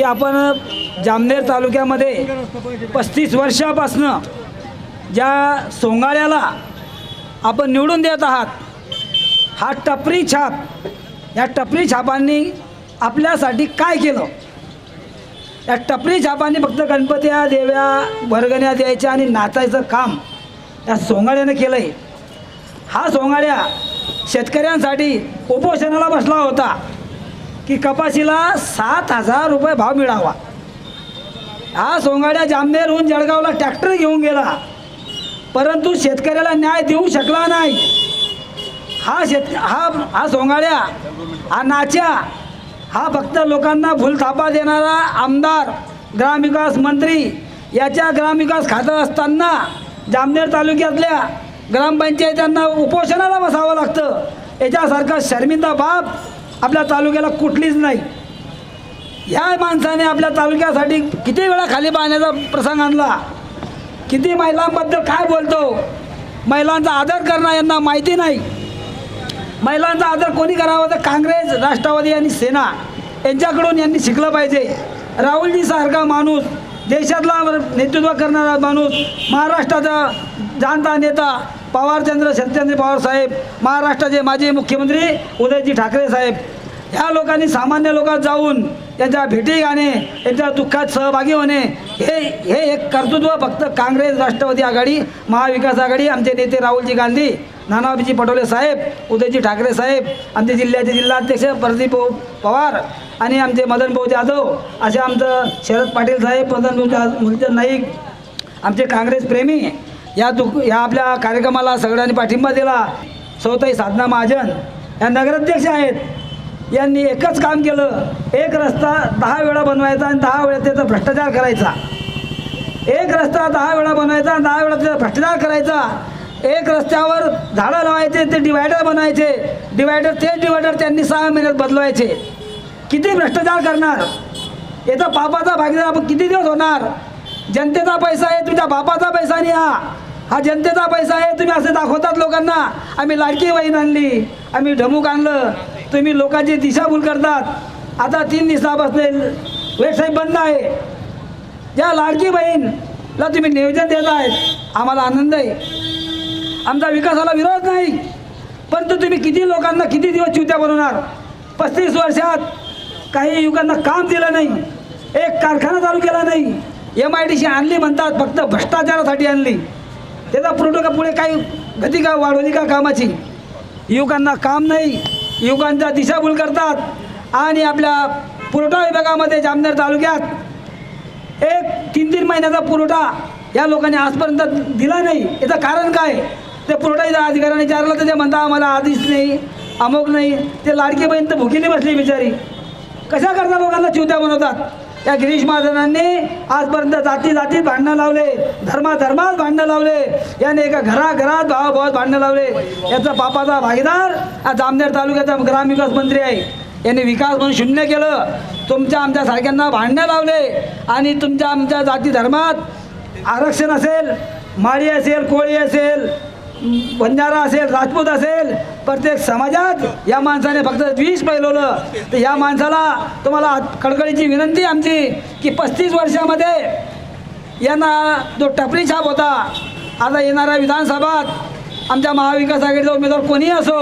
की आपण जामनेर तालुक्यामध्ये पस्तीस वर्षापासनं ज्या सोंगाळ्याला आपण निवडून देत आहात हा टपरी छाप या टपरी छापांनी आपल्यासाठी काय केलं? या टपरी छापांनी फक्त गणपत्या देव्या वर्गण्या द्यायच्या आणि नाचायचं काम या सोंगाड्यानं केलं आहे हा सोंगाड्या शेतकऱ्यांसाठी उपोषणाला बसला होता. की कपाशीला सात हजार रुपये भाव मिळावा. हा सोंगाड्या जामनेरहून जळगावला ट्रॅक्टर घेऊन गेला. परंतु शेतकऱ्याला न्याय देऊ शकला नाही. हा शेत हा हा सोंगाड्या हा नाच्या हा फक्त लोकांना भूलथापा देणारा आमदार ग्रामविकास मंत्री याच्या ग्रामविकास खातं असताना जामनेर तालुक्यातल्या ग्रामपंचायतींना उपोषणाला बसावं लागतं. याच्यासारखा शर्मिंदा बाप आपल्या तालुक्याला कुठलीच नाही. ह्या माणसाने आपल्या तालुक्यासाठी किती वेळा खाली पाहण्याचा प्रसंग आणला? किती महिलांबद्दल काय बोलतो? महिलांचा आदर करणं यांना माहिती नाही. महिलांचा आदर कोणी करावा? तर काँग्रेस राष्ट्रवादी आणि सेना यांच्याकडून यांनी शिकलं पाहिजे. राहुलजीसारखा माणूस देशातला नेतृत्व करणारा माणूस महाराष्ट्राचा जाणता नेता पवारचंद्र शरदचंद्र पवार साहेब महाराष्ट्राचे माजी मुख्यमंत्री उदयजी ठाकरे साहेब. ह्या लोकांनी सामान्य लोकात जाऊन त्यांच्या भेटी गाणे त्यांच्या दुःखात सहभागी होणे हे हे एक कर्तृत्व फक्त काँग्रेस राष्ट्रवादी आघाडी महाविकास आघाडी आमचे नेते राहुलजी गांधी नानाबाजी पटोले साहेब उदयजी ठाकरे साहेब आमचे जिल्ह्याचे जिल्हाध्यक्ष प्रदीप भाऊ पवार आणि आमचे मदन भाऊ जाधव असे आमचं शरद पाटील साहेब मदन भाऊ जा मुलचंद नाईक आमचे काँग्रेस प्रेमी. या दुख या आपल्या कार्यक्रमाला सगळ्यांनी पाठिंबा दिला. सौताई साधना महाजन या नगराध्यक्ष आहेत. यांनी एकच काम केलं. एक रस्ता दहा वेळा बनवायचा आणि दहा वेळा त्याचा भ्रष्टाचार करायचा. एक रस्ता दहा वेळा बनवायचा आणि दहा वेळा त्याचा भ्रष्टाचार करायचा. एक रस्त्यावर झाडं लावायचे ते डिवायडर बनवायचे. डिवायडर तेच डिवायडर त्यांनी सहा महिन्यात बदलवायचे. किती भ्रष्टाचार करणार? याचा पापाचा भागीदार आपण किती दिवस होणार? जनतेचा पैसा आहे तुमच्या बापाचा पैसा नाही हा. हा जनतेचा पैसा आहे तुम्ही असे दाखवतात लोकांना. आम्ही लाडकी बहीण आणली आम्ही ढमूक आणलं. तुम्ही लोकांची दिशाभूल करतात. आता तीन दिवसापासून वेबसाईट बंद आहे. ज्या लाडकी बहीणला तुम्ही नियोजन देत आहेत. आम्हाला आनंद आहे. आमचा विकासाला विरोध नाही. परंतु तुम्ही किती लोकांना किती दिवस चिवत्या बनवणार? पस्तीस वर्षात काही युवकांना काम दिलं नाही. एक कारखाना चालू केला नाही. एम आय डी सी आणली म्हणतात फक्त भ्रष्टाचारासाठी आणली. त्याचा पुरवठा का पुढे काही गती का वाढवली का कामाची? युवकांना काम नाही युवकांचा दिशाभूल करतात आणि आपल्या पुरवठा विभागामध्ये जामनेर तालुक्यात एक तीन तीन महिन्याचा पुरवठा या लोकांनी आजपर्यंत दिला नाही. याचं कारण काय? ते पुरवठा अधिकाऱ्याने विचारलं तर ते म्हणता आम्हाला आधीच नाही अमोक नाही. ते लाडकी बहीण तर भुकीने बसली बिचारी. कशा करता लोकांना चिवत्या बनवतात? या गिरीश महाजनांनी आजपर्यंत जाती जातीत भांडणं लावले धर्मा धर्मात भांडणं लावले याने एका घराघरात भावाभावात भांडणं लावले. याचा बापाचा भागीदार हा जामनेर तालुक्याचा ग्रामविकास मंत्री आहे. यांनी विकास म्हणून शून्य केलं. तुमच्या आमच्या सारख्यांना भांडणं लावले आणि तुमच्या आमच्या जाती धर्मात आरक्षण असेल माळी असेल कोळी असेल बंजारा असेल राजपूत असेल प्रत्येक समाजात या माणसाने फक्त विष पैलवलं. तर या माणसाला तुम्हाला कडकडीची विनंती आमची की पस्तीस वर्षामध्ये यांना जो टपरी छाप होता आता येणाऱ्या विधानसभात आमच्या महाविकास आघाडीचा उमेदवार कोणीही असो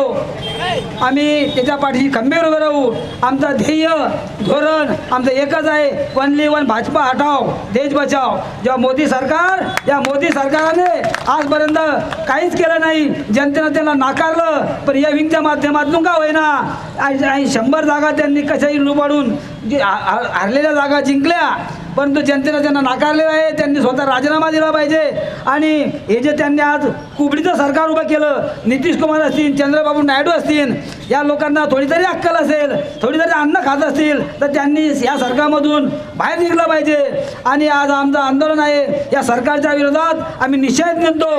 आम्ही त्याच्या पाठीशी खंबीर उभे राहू. आमचं ध्येय धोरण आमचं एकच आहे. वनली वन भाजपा हटाव देश बचाव जेव्हा मोदी सरकार या मोदी सरकारने आजपर्यंत काहीच केलं नाही. जनतेनं त्यांना नाकारलं पण या विंगच्या माध्यमातून का होईना? आणि शंभर जागा त्यांनी कशाही लुबाडून जे जागा जिंकल्या. परंतु जनतेनं त्यांना नाकारलेलं आहे त्यांनी स्वतः राजीनामा दिला पाहिजे. आणि हे जे त्यांनी आज कुबडीचं सरकार उभं केलं नितीश कुमार असतील चंद्रबाबू नायडू असतील या लोकांना थोडी तरी अक्कल असेल थोडी तरी अन्न खात असतील तर त्यांनी या सरकारमधून बाहेर निघलं पाहिजे. आणि आज आमचं आंदोलन आहे या सरकारच्या विरोधात आम्ही निषेध निघतो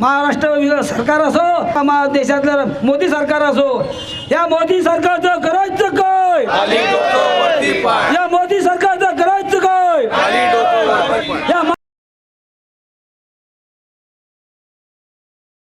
महाराष्ट्र सरकार असो मा देशातलं मोदी सरकार असो या मोदी सरकारचं करायचं काय? या मोदी सरकारचं